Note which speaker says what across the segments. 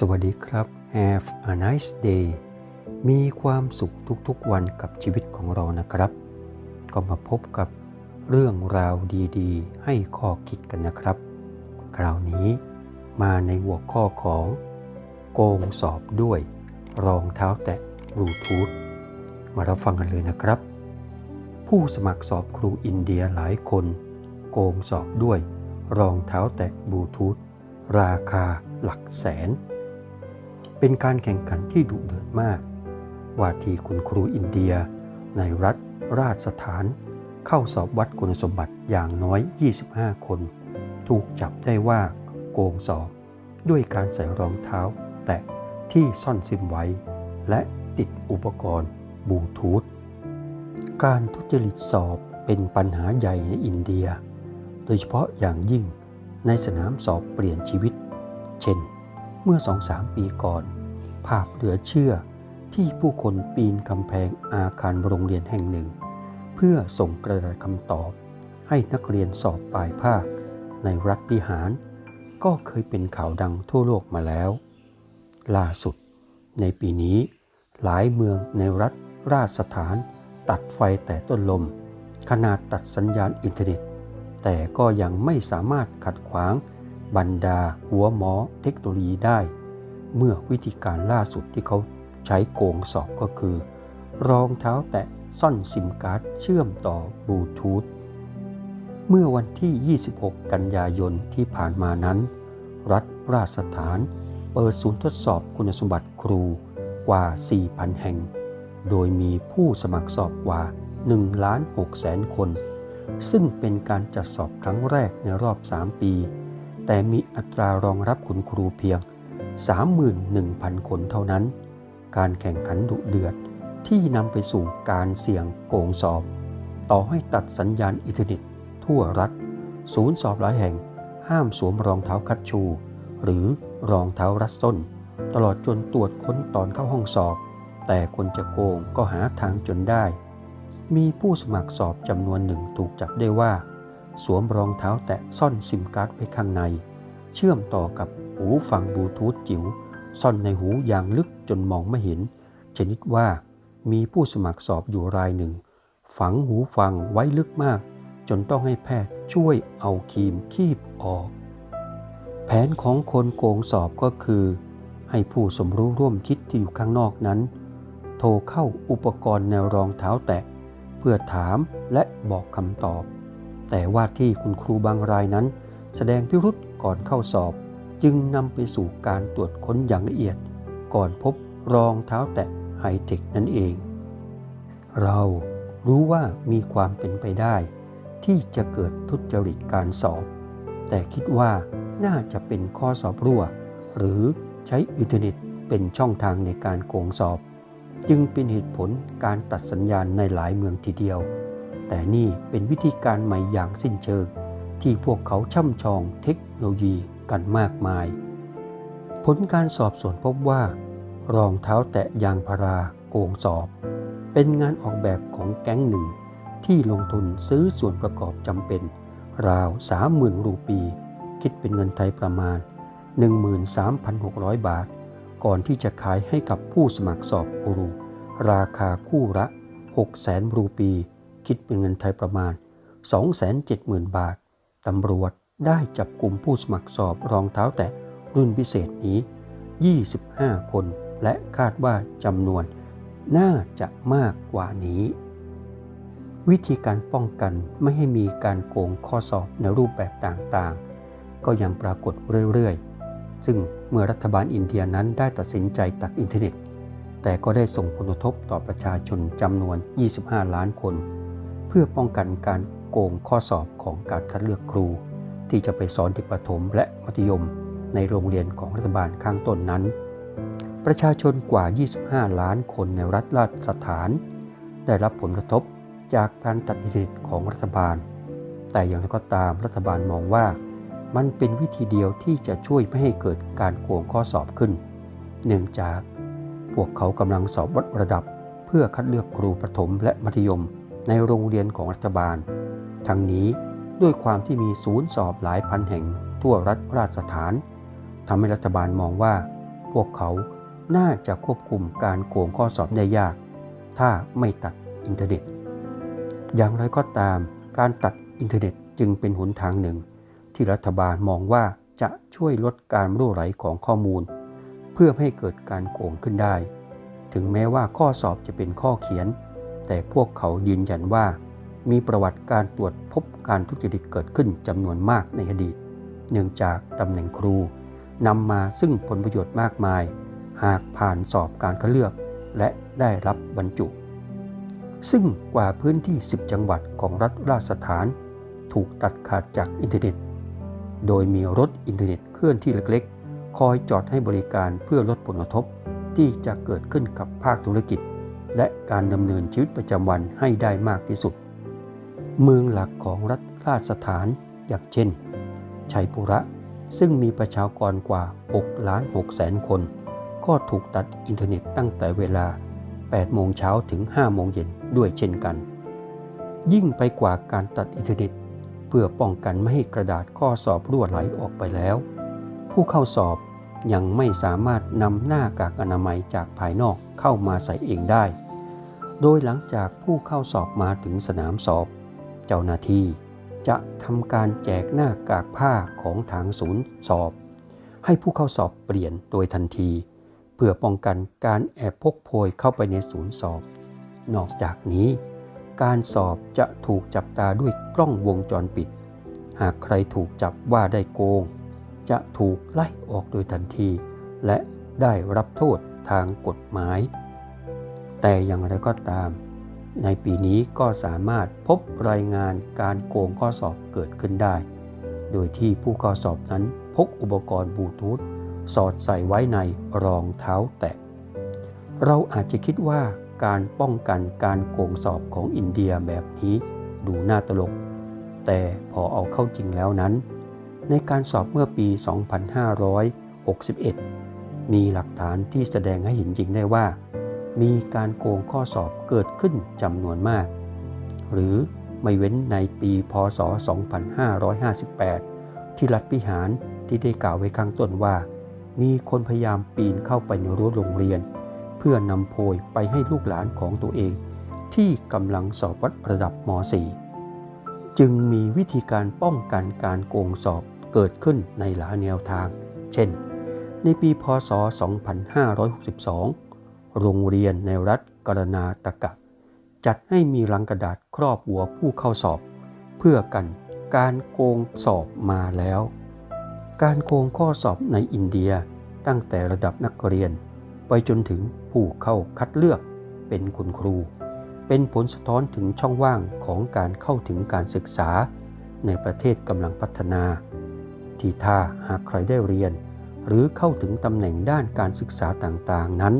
Speaker 1: สวัสดีครับ Have a nice day มีความสุขทุกๆวันกับชีวิตของเรานะครับ ก็มาพบกับเรื่องราวดีๆ ให้ข้อคิดกันนะครับ คราวนี้มาในหัวข้อของ โกงสอบด้วย รองเท้าแตะบลูทูธมารับฟังกันเลยนะครับ ผู้สมัครสอบครูอินเดียหลายคน โกงสอบด้วย รองเท้าแตะบลูทูธราคาหลักแสน เป็นการแข่งขันที่ดุเดือดมากว่าที่คุณครูอินเดีย ในรัฐราชสถาน เข้าสอบวัดคุณสมบัติอย่างน้อย 25 คน ถูกจับได้ว่าโกงสอบ ด้วยการใส่รองเท้า แตะที่ซ่อนซิมไว้ และติดอุปกรณ์บลูทูธการทุจริตสอบเป็นปัญหาใหญ่ในอินเดีย โดยเฉพาะอย่างยิ่งในสนามสอบเปลี่ยนชีวิต เช่น เมื่อสองสามปีก่อน ภาพเหลือเชื่อที่ผู้คนปีนกำแพงอาคารโรงเรียนแห่งหนึ่ง เพื่อส่งกระดาษคำตอบ ให้นักเรียนสอบปลายภาค ในรัฐพิหาร ก็เคยเป็นข่าวดังทั่วโลกมาแล้ว ล่าสุด ในปีนี้ หลายเมืองในรัฐราชสถาน ตัดไฟแต่ต้นลม ขนาดตัดสัญญาณอินเทอร์เน็ต แต่ก็ยังไม่สามารถขัดขวาง บรรดาหัวหมอเทคโนโลยีได้ เมื่อวิธีการล่าสุดที่เขาใช้โกงสอบก็คือ รองเท้าแตะซ่อนซิมการ์ดเชื่อมต่อบลูทูธเมื่อวันที่ 26 กันยายนที่ผ่านมานั้น รัฐราชสถาน เปิดศูนย์ทดสอบคุณสมบัติครูกว่า 4,000 แห่ง โดยมีผู้สมัครสอบกว่า1ล้าน6แสนคน ซึ่งเป็นการจัดสอบครั้งแรกในรอบ 3 ปี แต่มีอัตรารองรับคุณครูเพียง 31,000 คนเท่านั้น การแข่งขันดุเดือดที่นำไปสู่การเสี่ยงโกงสอบ ต่อให้ตัดสัญญาณอินเทอร์เน็ต ทั่วรัฐ ศูนย์สอบหลายแห่ง ห้ามสวมรองเท้าคัดชู หรือรองเท้ารัดส้น ตลอดจนตรวจค้นตอนเข้าห้องสอบ แต่คนจะโกงก็หาทางจนได้ มีผู้สมัครสอบจำนวนหนึ่งถูกจับได้ว่า สวมรองเท้าแตะซ่อนซิมการ์ดไว้ข้างใน เชื่อมต่อกับหูฟังบลูทูธจิ๋วซ่อนในหูอย่างลึกจนมองไม่เห็น ชนิดว่ามีผู้สมัครสอบอยู่รายหนึ่ง ฝังหูฟังไว้ลึกมาก จนต้องให้แพทย์ช่วยเอาครีมคีบออก แผนของคนโกงสอบก็คือ ให้ผู้สมรู้ร่วมคิดที่อยู่ข้างนอกนั้น โทรเข้าอุปกรณ์แนวรองเท้าแตะ เพื่อถามและบอกคำตอบ แต่ว่าที่คุณครูบางรายนั้น แสดงพิรุษก่อนเข้าสอบ จึงนำไปสู่การตรวจค้นอย่างละเอียด ก่อนพบรองเท้าแตะไฮเทคนั่นเอง เรารู้ว่ามีความเป็นไปได้ ที่จะเกิดทุจริตการสอบ แต่คิดว่าน่าจะเป็นข้อสอบรั่ว หรือใช้อินเทอร์เน็ตเป็นช่องทางในการโกงสอบ จึงเป็นเหตุผลการตัดสัญญาณในหลายเมืองทีเดียว แต่นี่เป็นวิธีการใหม่อย่างสิ้นเชิง ที่พวกเขาช่ำชองเทคโนโลยีกันมากมาย ผลการสอบสวนพบว่า รองเท้าแตะยางพาราโกงสอบ เป็นงานออกแบบของแก๊งหนึ่ง ที่ลงทุนซื้อส่วนประกอบจำเป็น ราว 30,000 รูปี คิดเป็นเงินไทยประมาณ 13,600 บาท ก่อนที่จะขายให้กับผู้สมัครสอบครู ราคาคู่ละ600,000 รูปี คิดเป็นเงินไทยประมาณ 270,000 บาท ตำรวจได้จับกลุ่มผู้สมัครสอบรองเท้าแตะรุ่นพิเศษนี้ 25 คน และคาดว่าจำนวนน่าจะมากกว่านี้ วิธีการป้องกันไม่ให้มีการโกงข้อสอบในรูปแบบต่างๆ ก็ยังปรากฏเรื่อยๆ ซึ่งเมื่อรัฐบาลอินเดียนั้นได้ตัดสินใจตัดอินเทอร์เน็ต แต่ก็ได้ส่งผลกระทบต่อประชาชนจำนวน 25 ล้านคน เพื่อป้องกันการโกงข้อสอบของการคัดเลือกครู ที่จะไปสอนเด็กประถมและมัธยม ในโรงเรียนของรัฐบาลข้างต้นนั้น ประชาชนกว่า 25 ล้านคนในรัฐราชสถาน ได้รับผลกระทบจากการตัดอินเทอร์ของรัฐบาล แต่อย่างไรก็ตามรัฐบาลมองว่ามันเป็นวิธีเดียวที่จะช่วยไม่ให้เกิดการโกงข้อสอบขึ้น เนื่องจากพวกเขากำลังสอบวัดระดับเพื่อคัดเลือกครูประถมและมัธยม ในโรงเรียนของรัฐบาล ทั้งนี้ด้วยความที่มีศูนย์สอบหลายพันแห่งทั่วรัฐราชสถานทำให้รัฐบาลมองว่า พวกเขาน่าจะควบคุมการโกงข้อสอบได้ยาก ถ้าไม่ตัดอินเทอร์เน็ต อย่างไรก็ตามการตัดอินเทอร์เน็ตจึงเป็นหนทางหนึ่ง ที่รัฐบาลมองว่าจะช่วยลดการรั่วไหลของข้อมูล เพื่อให้เกิดการโกงขึ้นได้ ถึงแม้ว่าข้อสอบจะเป็นข้อเขียน แต่พวกเขายืนยันว่า มีประวัติการตรวจพบการทุจริตเกิดขึ้นจำนวนมากในอดีต เนื่องจากตำแหน่งครูนำมาซึ่งผลประโยชน์มากมาย หากผ่านสอบการคัดเลือก และได้รับบรรจุ ซึ่งกว่าพื้นที่ 10 จังหวัดของรัฐราชสถาน ถูกตัดขาดจากอินเทอร์เน็ต โดยมีรถอินเทอร์เน็ตเคลื่อนที่เล็กๆ คอยจอดให้บริการเพื่อลดผลกระทบที่จะเกิดขึ้นกับภาคธุรกิจ และการดำเนินชีวิตประจำวันให้ได้มากที่สุด เมืองหลักของรัฐราชสถานอย่างเช่น ชัยปุระซึ่งมีประชากรกว่า6ล้าน6แสนคน ก็ถูกตัดอินเทอร์เน็ตตั้งแต่เวลา 8 โมงเช้าถึง 5 โมงเย็นด้วยเช่นกัน ยิ่งไปกว่าการตัดอินเทอร์เน็ต เพื่อป้องกันไม่ให้กระดาษข้อสอบรั่วไหลออกไปแล้ว ผู้เข้าสอบ ยังไม่สามารถนำหน้ากากอนามัยจากภายนอกเข้ามาใส่เองได้ โดยหลังจากผู้เข้าสอบมาถึงสนามสอบ เจ้าหน้าที่จะทำการแจกหน้ากากผ้าของทางศูนย์สอบ ให้ผู้เข้าสอบเปลี่ยนโดยทันที เพื่อป้องกันการแอบพกโพยเข้าไปในศูนย์สอบ นอกจากนี้การสอบจะถูกจับตาด้วยกล้องวงจรปิด หากใครถูกจับว่าได้โกง จะถูกไล่ออกโดยทันที และได้รับโทษทางกฎหมาย แต่อย่างไรก็ตาม ในปีนี้ก็สามารถพบรายงานการโกงข้อสอบเกิดขึ้นได้ โดยที่ผู้ข้อสอบนั้นพกอุปกรณ์บลูทูธสอดใส่ไว้ในรองเท้าแตะ เราอาจจะคิดว่าการป้องกันการโกงสอบของอินเดียแบบนี้ดูน่าตลก แต่พอเอาเข้าจริงแล้วนั้น ในการสอบเมื่อปี 2561 มีหลักฐานที่แสดงให้เห็นจริงได้ว่า มีการโกงข้อสอบเกิดขึ้นจำนวนมาก หรือไม่เว้นในปีพศ 2558 ที่รัฐพิหารที่ได้กล่าวไว้ข้างต้นว่า มีคนพยายามปีนเข้าไปในรั้วโรงเรียน เพื่อนำโพยไปให้ลูกหลานของตัวเอง ที่กำลังสอบวัดระดับม .4 จึงมีวิธีการป้องกันการโกงสอบ เกิดขึ้นในหลายแนวทาง เช่น ในปีพศ 2562 โรงเรียนในรัฐกรณาตกะ จัดให้มีรังกระดาษครอบหัวผู้เข้าสอบ เพื่อกันการโกงสอบมาแล้ว การโกงข้อสอบในอินเดียตั้งแต่ระดับนักเรียน ไปจนถึงผู้เข้าคัดเลือกเป็นคุณครู เป็นผลสะท้อนถึงช่องว่างของการเข้าถึงการศึกษาในประเทศกำลังพัฒนา ที่ถ้าหากใครได้เรียน หรือเข้าถึงตำแหน่งด้านการศึกษาต่างๆนั้น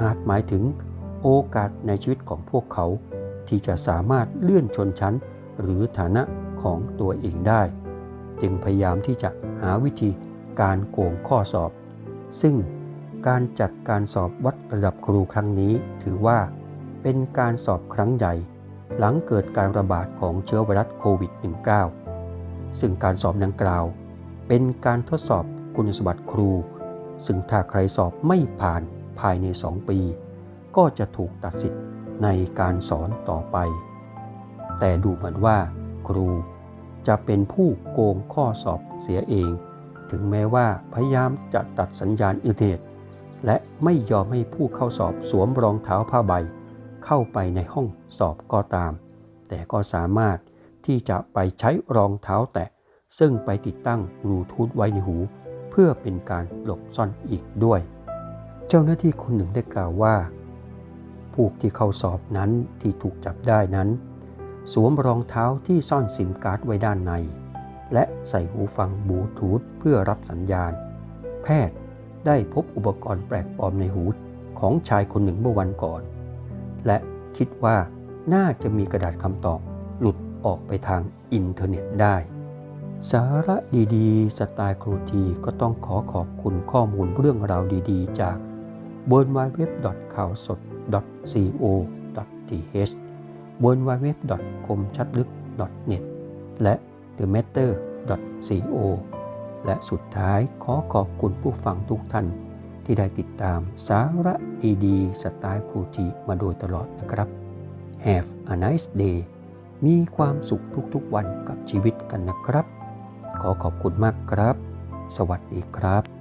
Speaker 1: อาจหมายถึงโอกาสในชีวิตของพวกเขา ที่จะสามารถเลื่อนชนชั้น หรือฐานะของตัวเองได้ จึงพยายามที่จะหาวิธีการโกงข้อสอบ ซึ่งการจัดการสอบวัดระดับครูครั้งนี้ ถือว่าเป็นการสอบครั้งใหญ่ หลังเกิดการระบาดของเชื้อไวรัสโควิด -19 ซึ่งการสอบดังกล่าว เป็นการทดสอบคุณสมบัติครู ซึ่งถ้าใครสอบไม่ผ่านภายใน 2 ปี ก็จะถูกตัดสิทธิ์ในการสอนต่อไป แต่ดูเหมือนว่า ครูจะเป็นผู้โกงข้อสอบเสียเอง ถึงแม้ว่าพยายามจะตัดสัญญาณอินเทอร์เน็ต และไม่ยอมให้ผู้เข้าสอบสวมรองเท้าผ้าใบ เข้าไปในห้องสอบก็ตาม แต่ก็สามารถที่จะไปใช้รองเท้าแตะ ซึ่งไปติดตั้งบลูทูธไว้ในหู เพื่อเป็นการหลบซ่อนอีกด้วย เจ้าหน้าที่คนหนึ่งได้กล่าวว่า ผู้ที่เข้าสอบนั้นที่ถูกจับได้นั้น สวมรองเท้าที่ซ่อนซิมการ์ดไว้ด้านใน และใส่หูฟังบลูทูธเพื่อรับสัญญาณ แพทย์ได้พบอุปกรณ์แปลกปลอมในหูของชายคนหนึ่งเมื่อวันก่อน และคิดว่าน่าจะมีกระดาษคำตอบหลุดออกไปทางอินเทอร์เน็ตได้ สาระดีๆ สไตล์ครูทีก็ต้องขอขอบคุณข้อมูลเรื่องราวดีๆ จาก w w w k a o s d co th w w w c o m ชัดลึก .net และ the matter co และสุดท้ายขอขอบคุณผู้ฟังทุกท่าน ที่ได้ติดตามสาระดีๆ สไตล์ครูทีมาโดยตลอดนะครับ Have a nice day มีความสุขทุกๆวันกับชีวิตกันนะครับ ขอขอบคุณมากครับ สวัสดีครับ